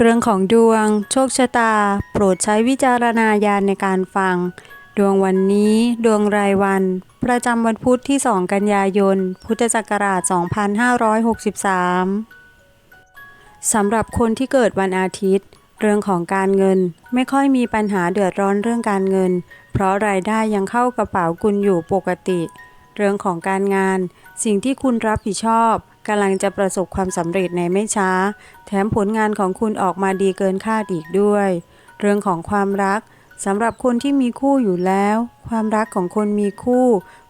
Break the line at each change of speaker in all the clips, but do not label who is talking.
เรื่องของดวง โชคชะตา โปรดใช้วิจารณญาณในการฟัง ดวงวันนี้ ดวงรายวัน ประจำวันพุธที่ 2 กันยายน พุทธศักราช 2563 สำหรับคนที่เกิดวันอาทิตย์ เรื่องของการเงินไม่ค่อยมีปัญหาเดือดร้อนเรื่องการเงิน เพราะรายได้ยังเข้ากระเป๋าคุณอยู่ปกติ เรื่องของการงาน สิ่งที่คุณรับผิดชอบ กำลังจะประสบความสำเร็จในไม่ช้า แถมผลงานของคุณออกมาดีเกินคาดอีกด้วย เรื่องของความรักสำหรับคนที่มีคู่อยู่แล้ว ความรักของคนมีคู่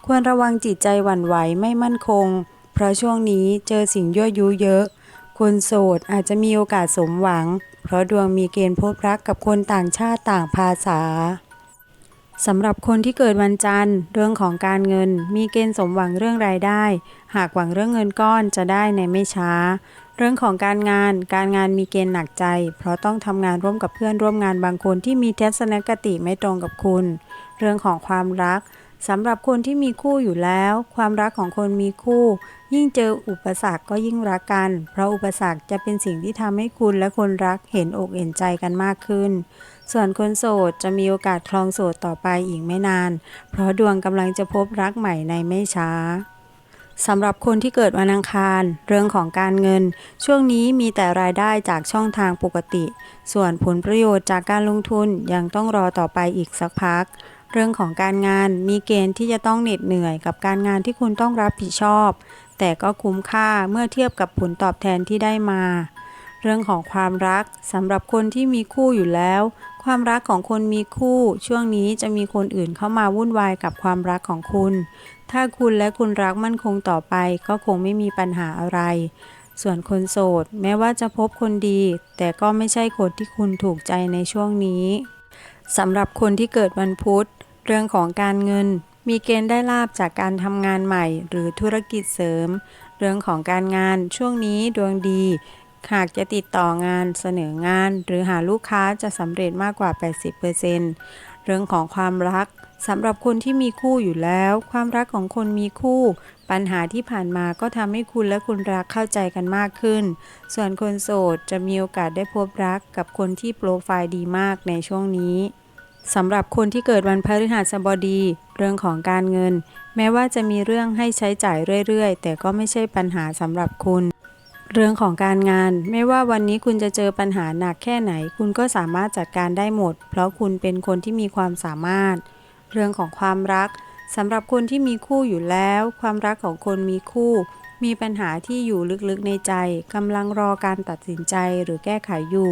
ควรระวังจิตใจหวั่นไหวไม่มั่นคง เพราะช่วงนี้เจอสิ่งยั่วยุเยอะ คนโสดอาจจะมีโอกาสสมหวัง เพราะดวงมีเกณฑ์พบรักกับคนต่างชาติต่างภาษาสำหรับคนที่เกิดวันจันทร์ เรื่องของการเงิน มีเกณฑ์สมหวังเรื่องรายได้ หากหวังเรื่องเงินก้อนจะได้ในไม่ช้า เรื่องของการงาน การงานมีเกณฑ์หนักใจ เพราะต้องทำงานร่วมกับเพื่อนร่วมงานบางคนที่มีทัศนคติไม่ตรงกับคุณ เรื่องของความรักสำหรับคนที่มีคู่อยู่แล้ว ความรักของคนมีคู่ ยิ่งเจออุปสรรคก็ยิ่งรักกัน เพราะอุปสรรคจะเป็นสิ่งที่ทำให้คุณและคนรักเห็นอกเห็นใจกันมากขึ้น ส่วนคนโสดจะมีโอกาสคลองโสดต่อไปอีกไม่นาน เพราะดวงกำลังจะพบรักใหม่ในไม่ช้า สำหรับคนที่เกิดวันอังคาร เรื่องของการเงิน ช่วงนี้มีแต่รายได้จากช่องทางปกติ ส่วนผลประโยชน์จากการลงทุนยังต้องรอต่อไปอีกสักพัก เรื่องของการงานมีเกณฑ์ที่จะต้องเหน็ดเหนื่อยกับการงานที่คุณต้องรับผิดชอบ แต่ก็คุ้มค่าเมื่อเทียบกับผลตอบแทนที่ได้มา เรื่องของความรักสำหรับคนที่มีคู่อยู่แล้ว ความรักของคนมีคู่ ช่วงนี้จะมีคนอื่นเข้ามาวุ่นวายกับความรักของคุณ ถ้าคุณและคุณรักมั่นคงต่อไป ก็คงไม่มีปัญหาอะไร ส่วนคนโสด แม้ว่าจะพบคนดี แต่ก็ไม่ใช่คนที่คุณถูกใจในช่วงนี้สำหรับคนที่เกิดวันพุธ เรื่องของการเงิน มีเกณฑ์ได้ลาบจากการทำงานใหม่ หรือธุรกิจเสริม เรื่องของการงานช่วงนี้ดวงดี หากจะติดต่องานเสนองาน หรือหาลูกค้าจะสำเร็จมากกว่า 80%เรื่องของความรักสำหรับคนที่มีคู่อยู่แล้ว ความรักของคนมีคู่ ปัญหาที่ผ่านมาก็ทำให้คุณและคุณรักเข้าใจกันมากขึ้น ส่วนคนโสดจะมีโอกาสได้พบรักกับคนที่โปรไฟล์ดีมากในช่วงนี้สำหรับคนที่เกิดวันพฤหัสบดี เรื่องของการเงิน แม้ว่าจะมีเรื่องให้ใช้จ่ายเรื่อยๆ แต่ก็ไม่ใช่ปัญหาสำหรับคุณ เรื่องของการงาน ไม่ว่าวันนี้คุณจะเจอปัญหาหนักแค่ไหน คุณก็สามารถจัดการได้หมด เพราะคุณเป็นคนที่มีความสามารถ เรื่องของความรักสำหรับคนที่มีคู่อยู่แล้ว ความรักของคนมีคู่ มีปัญหาที่อยู่ลึกๆในใจกำลังรอการตัดสินใจหรือแก้ไขอยู่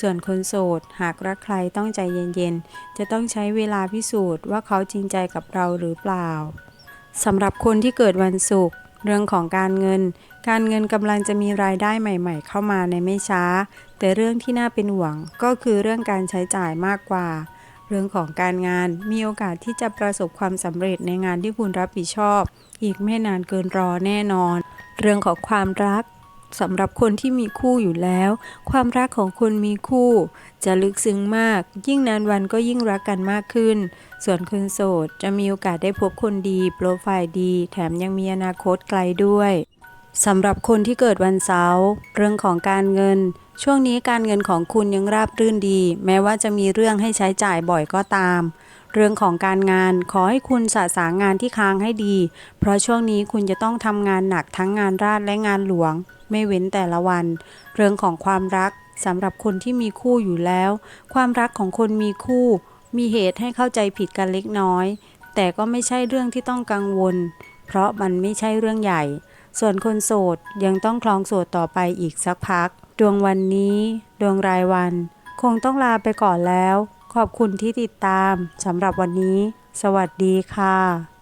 ส่วนคนโสด หากรักใครต้องใจเย็นๆ จะต้องใช้เวลาพิสูจน์ว่าเขาจริงใจกับเราหรือเปล่าสำหรับคนที่เกิดวันศุกร์ เรื่องของการเงิน การเงินกำลังจะมีรายได้ใหม่ ๆ เข้ามาในไม่ช้า แต่เรื่องที่น่าเป็นห่วงก็คือเรื่องการใช้จ่ายมากกว่า เรื่องของการงานมีโอกาสที่จะประสบความสำเร็จในงานที่คุณรับผิดชอบ อีกไม่นานเกินรอแน่นอน เรื่องของความรัก สำหรับคนที่มีคู่อยู่แล้ว ความรักของคนมีคู่ จะลึกซึ้งมาก ยิ่งนานวันก็ยิ่งรักกันมากขึ้น ส่วนคนโสดจะมีโอกาสได้พบคนดี โปรไฟล์ดี แถมยังมีอนาคตไกลด้วยสำหรับคนที่เกิดวันเสาร์เรื่องของการเงิน ช่วงนี้การเงินของคุณยังราบรื่นดี แม้ว่าจะมีเรื่องให้ใช้จ่ายบ่อยก็ตาม เรื่องของการงานขอให้คุณสะสางงานที่ค้างให้ดี เพราะช่วงนี้คุณจะต้องทำงานหนักทั้งงานราชและงานหลวง ไม่เว้นแต่ละวัน เรื่องของความรักสำหรับคนที่มีคู่อยู่แล้ว ความรักของคนมีคู่ มีเหตุให้เข้าใจผิดกันเล็กน้อย แต่ก็ไม่ใช่เรื่องที่ต้องกังวล เพราะมันไม่ใช่เรื่องใหญ่ ส่วนคนโสดยังต้องคลองโสดต่อไปอีกสักพัก ดวงวันนี้ ดวงรายวัน คงต้องลาไปก่อนแล้ว ขอบคุณที่ติดตามสำหรับวันนี้ สวัสดีค่ะ